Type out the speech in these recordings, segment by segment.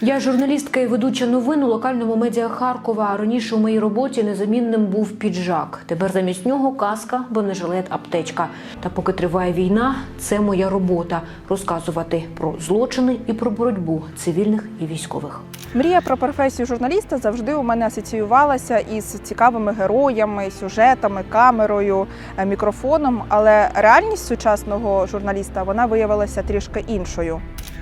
Я журналістка і ведуча новин у локальному медіа Харкова. Раніше у моїй роботі незамінним був піджак. Тепер замість нього каска, бронежилет, аптечка. Та поки триває війна, це моя робота розказувати про злочини і про боротьбу цивільних і військових. Мрія про професію журналіста завжди у мене асоціювалася із цікавими героями, сюжетами, камерою, е, мікрофоном. Але реальність сучасного журналіста вона виявилася трішки іншою.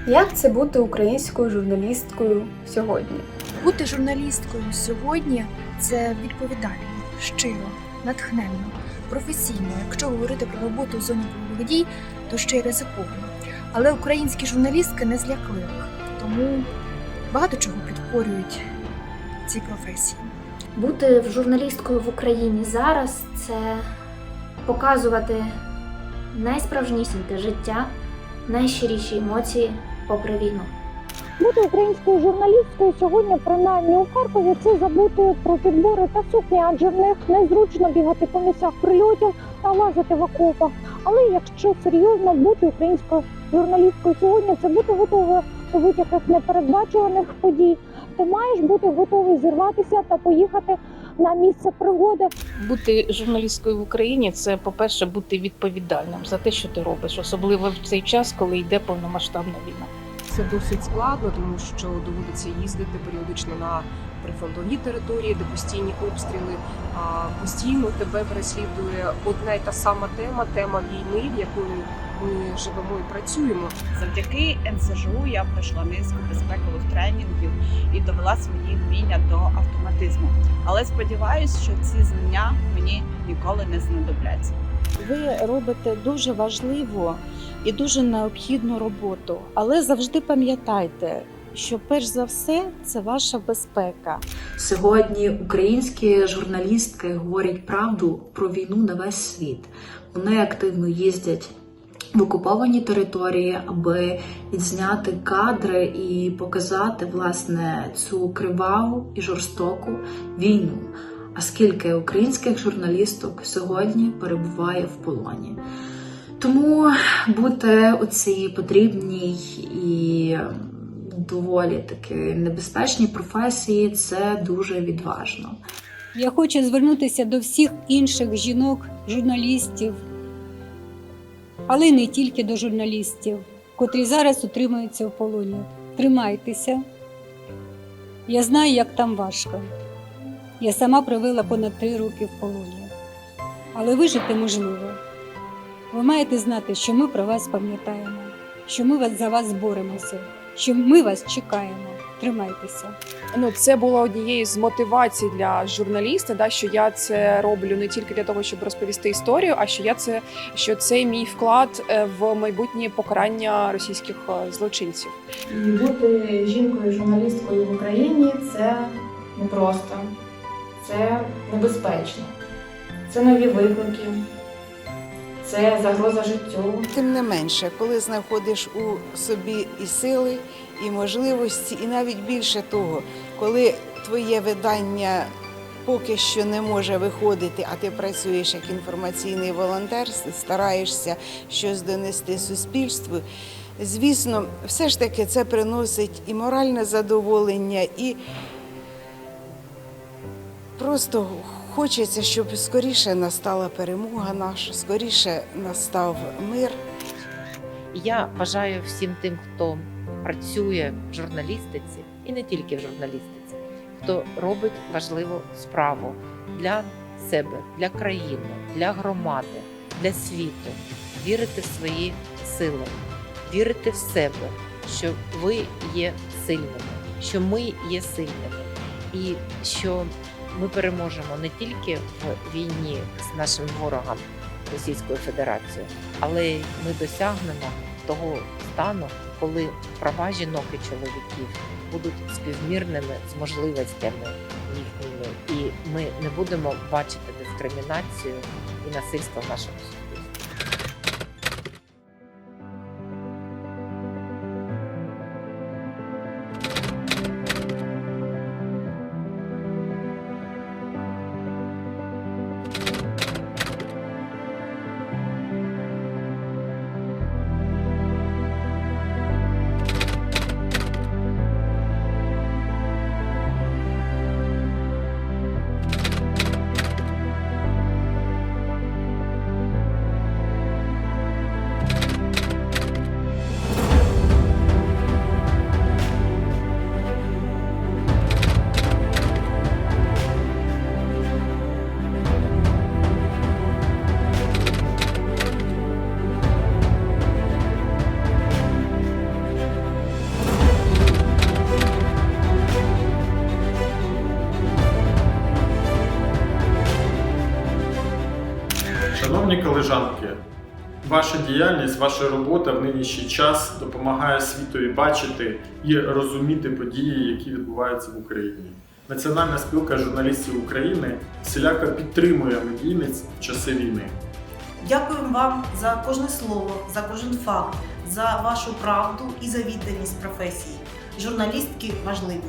Як це бути українською журналісткою сьогодні? Бути журналісткою сьогодні це відповідально, щиро, натхненно, професійно. Якщо говорити про роботу в зоні бойових дій, то ще й ризиковано. Але українські журналістки не з лякливих, тому багато чого підкорюють ці професії. Бути журналісткою в Україні зараз це показувати найсправжнісіньке життя, найщиріші емоції попри війну. Бути українською журналісткою сьогодні, принаймні у Харкові, це забути про підбори та сукні, адже в них незручно бігати по місцях прильотів та лазити в окопах. Але якщо серйозно бути українською журналісткою сьогодні, це бути готовою у витягах непередбачуваних подій. Ти маєш бути готовий зірватися та поїхати на місце пригоди. Бути журналісткою в Україні це, по-перше, бути відповідальним за те, що ти робиш, особливо в цей час, коли йде повномасштабна війна. Це досить складно, тому що доводиться їздити періодично на прифронтові території, де постійні обстріли. Постійно тебе переслідує одна й та сама тема тема війни, в якої ми живемо і працюємо. Завдяки НСЖУ я пройшла низку безпекових тренінгів і довела свої вміння до автоматизму. Але сподіваюся, що ці знання мені ніколи не знадобляться. Ви робите дуже важливу і дуже необхідну роботу, але завжди пам'ятайте, що перш за все це ваша безпека. Сьогодні українські журналістки говорять правду про війну на весь світ. Вони активно їздять в окуповані території, аби відзняти кадри і показати власне цю криваву і жорстоку війну. А скільки українських журналісток сьогодні перебуває в полоні? Тому бути у цій потрібній і доволі таки небезпечній професії це дуже відважно. Я хочу звернутися до всіх інших жінок, журналістів, але не тільки до журналістів, котрі зараз утримуються в полоні. Тримайтеся. Я знаю, як там важко. Я сама провела понад три роки в полоні. Але вижити можливо. Ви маєте знати, що ми про вас пам'ятаємо, що ми вас- за вас боремося, що ми вас чекаємо. Тримайтеся. Ну, це було однією з мотивацій для журналіста, да, що я це роблю не тільки для того, щоб розповісти історію, а що я це що це мій вклад е, в майбутнє покарання російських е, злочинців. І бути жінкою журналісткою в Україні це непросто, це небезпечно, це нові виклики, це загроза життю. Тим не менше, коли знаходиш у собі і сили, і можливості, і навіть більше того, коли твоє видання поки що не може виходити, а ти працюєш як інформаційний волонтер, стараєшся щось донести суспільству. Звісно, все ж таки це приносить і моральне задоволення, і просто хочеться, щоб скоріше настала перемога наша, скоріше настав мир. Я бажаю всім тим, хто працює в журналістиці, і не тільки в журналістиці, хто робить важливу справу для себе, для країни, для громади, для світу, вірити в свої сили, вірити в себе, що ви є сильними, що ми є сильними, і що ми переможемо не тільки в війні з нашим ворогом Російською Федерацією, але ми досягнемо того стану, коли права жінок і чоловіків будуть співмірними з можливостями їхніми, і ми не будемо бачити дискримінацію і насильство в нашому суспільстві. Подяки. Ваша діяльність, ваша робота в нинішній час допомагає світові бачити і розуміти події, які відбуваються в Україні. Національна спілка журналістів України всіляко підтримує медійниць в часи війни. Дякуємо вам за кожне слово, за кожен факт, за вашу правду і за відданість професії. Журналістки важливі.